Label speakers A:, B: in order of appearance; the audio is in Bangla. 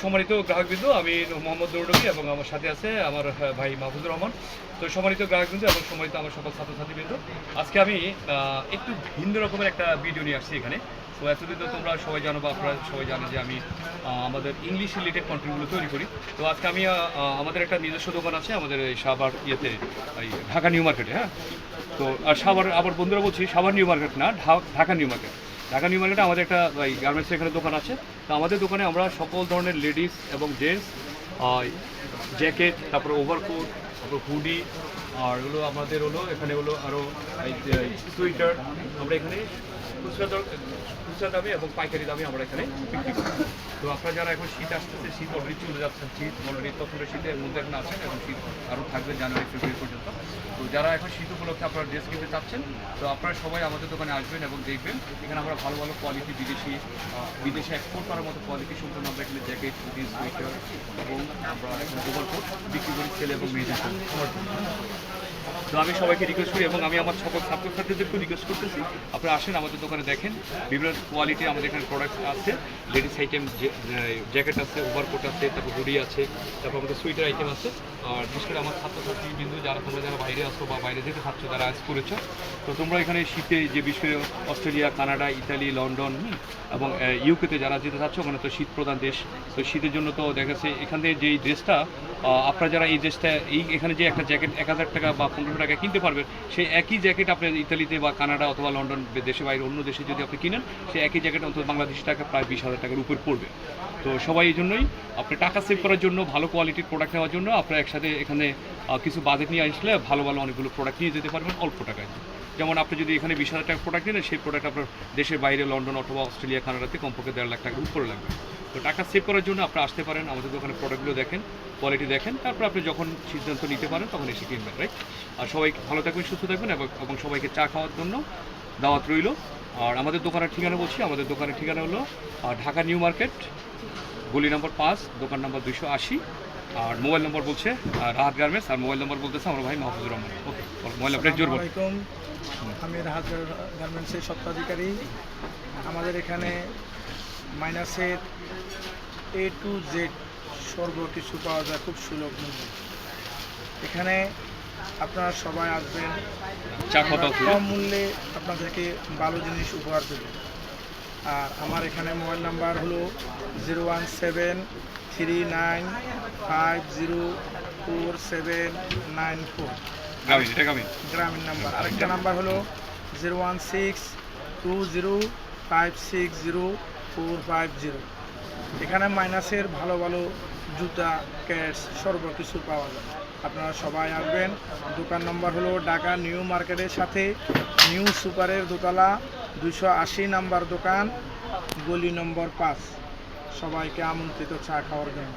A: সম্মানিত গ্রাহকবৃন্দ, আমি মোহাম্মদ নুরনবী এবং আমার সাথে আছে আমার ভাই মাহফুজুর রহমান। তো সম্মানিত গ্রাহকবৃন্দ এবং সম্মানিত আমার সকল ছাত্রছাত্রীবৃন্দ, আজকে আমি একটু ভিন্ন রকমের একটা ভিডিও নিয়ে আসছি এখানে। তো এতদিন তো তোমরা সবাই জানো বা আপনারা সবাই জানেন যে আমি আমাদের ইংলিশ রিলেটেড কন্টেন্টগুলো তৈরি করি। তো আজকে আমি আমাদের একটা নিজস্ব দোকান আছে, আমাদের এই সাভার ইয়েতে, এই ঢাকা নিউ মার্কেটে হ্যাঁ? তো আর সাভার, আবার বন্ধুরা বলছি সাবার নিউ মার্কেট না Dhaka New Market. Dhaka New মার্কেটে আমাদের একটা গার্মেন্টসের এখানে দোকান আছে। তো আমাদের দোকানে আমরা সকল ধরনের লেডিস এবং জেন্টস জ্যাকেট, তারপর ওভারকোট, তারপর হুডি, আর হলো আমাদের হলো, এখানে হলো আরও সুইটার, আমরা এখানে খুচরা দর- খুচরা দামে এবং পাইকারি দামে আমরা এখানে বিক্রি করি তো আপনারা যারা এখন শীত আসতেছে, শীত অলরেডি চলে যাচ্ছে, শীত অলরেডি তখন শীতের মধ্যে এখন আছেন এখন শীত আরও থাকবে জানুয়ারি, ফেব্রুয়ারি পর্যন্ত তো যারা এখন শীত উপলক্ষে আপনারা ড্রেস কিনতে চাচ্ছেন, তো আপনারা সবাই আমাদের দোকানে আসবেন এবং দেখবেন এখানে আমরা ভালো ভালো কোয়ালিটি বিদেশি বিদেশে এক্সপোর্ট করার মতো কোয়ালিটি সম্পূর্ণ আমরা এখানে জ্যাকেট হুডি সোয়েটার এবং আমরা এখানে ওভারকোট বিক্রি করি ছেলে এবং মেয়েদের। তো আমি সবাইকে রিকোয়েস্ট করি এবং আমি আমার সকল ছাত্রছাত্রীদেরকেও রিকোয়েস্ট করতেছি। আপনারা আসেন, আমাদের দোকানে দেখেন। বিভিন্ন কোয়ালিটি আমাদের এখানে প্রোডাক্ট আছে। লেডিস আইটেম জ্যাকেট আছে ওভারকোট আছে, তারপর হুডি আছে, তারপর আমাদের সুইটার আইটেম আছে। আর বিশেষ করে আমার ছাত্রছাত্রী বিন্দু যারা তোমরা যারা বাইরে আসো বা বাইরে যেতে থাকছো যারা আজ করেছ, তো তোমরা এখানে শীতে যে বিশেষ করে অস্ট্রেলিয়া, কানাডা, ইতালি, লন্ডন এবং ইউকেতে যারা যেতে চাচ্ছ, ওখানে তো শীত প্রধান দেশ। তো শীতের জন্য তো দেখা যাচ্ছে এখান যেই ড্রেসটা আপনারা যারা এই ড্রেসটা এই এখানে যে একটা জ্যাকেট এক হাজার টাকা বা পনেরোশো টাকা কিনতে পারবেন, সেই একই জ্যাকেট আপনি ইতালিতে বা কানাডা অথবা লন্ডন দেশে বাইরে অন্য দেশে যদি আপনি কিনেন, সেই একই জ্যাকেট অন্তত বাংলাদেশি টাকা প্রায় বিশ হাজার টাকার উপর পড়বে। তো সবাই এই জন্যই আপনি টাকা সেভ করার জন্য, ভালো কোয়ালিটির প্রোডাক্ট নেওয়ার জন্য আপনারা একসাথে এখানে কিছু বাজেট নিয়ে আসলে ভালো ভালো অনেকগুলো প্রোডাক্ট নিয়ে যেতে পারবেন অল্প টাকায়। যেমন আপনি যদি এখানে বিশ হাজার টাকা প্রোডাক্ট নেন সেই প্রোডাক্ট আপনার দেশের বাইরে লন্ডন অথবা অস্ট্রেলিয়া, কানাডাতে কমপক্ষে দেড় লাখ টাকার উপরে লাগবে। তো টাকা সেভ করার জন্য আপনি আসতে পারেন, আমাদের দোকানে প্রোডাক্টগুলো দেখেন কোয়ালিটি দেখেন, তারপর আপনি যখন সিদ্ধান্ত নিতে পারেন, তখন এসে কিনবেন রাইট আর সবাই ভালো থাকবেন, সুস্থ থাকবেন এবং সবাইকে চা খাওয়ার জন্য দাওয়াত রইল। আর আমাদের দোকানের ঠিকানা বলছি, আমাদের দোকানের ঠিকানা হলো ঢাকা নিউ মার্কেট, গলি নম্বর পাঁচ, দোকান নম্বর দুইশো আশি। আর মোবাইল নম্বর বলছে রাহাত গার্মেন্টস, আর মোবাইল নম্বর বলতেছে আমার ভাই মাহফুজুর রহমান। ওকে মোবাইল আপনার জোর
B: আমি রাহাত গার্মেন্টসের সত্ত্বাধিকারী আমাদের এখানে মাইনাসের এ টু জেড সর্ব কিছু পাওয়া যায় খুব সুলভ মূল্যে। এখানে আপনারা সবাই আসবেন। কম মূল্যে আপনাদেরকে ভালো জিনিস উপহার দেব। আর আমার এখানে মোবাইল নাম্বার হলো zero one seven three nine five zero four seven nine four. Grameen number. আরেকটা নাম্বার হলো zero one six two zero five six zero four five zero এখানে মাইনাসের ভালো ভালো জুতা ক্যাটস সর্ব কিছু পাওয়া যায়। আপনারা সবাই আসবেন। দোকান নম্বর হলো ঢাকা নিউ মার্কেটের সাথে নিউ সুপারের দোতলা দুশো আশি নাম্বার দোকান, গলি নম্বর পাঁচ। সবাইকে আমন্ত্রিত চা খাওয়ার জন্য।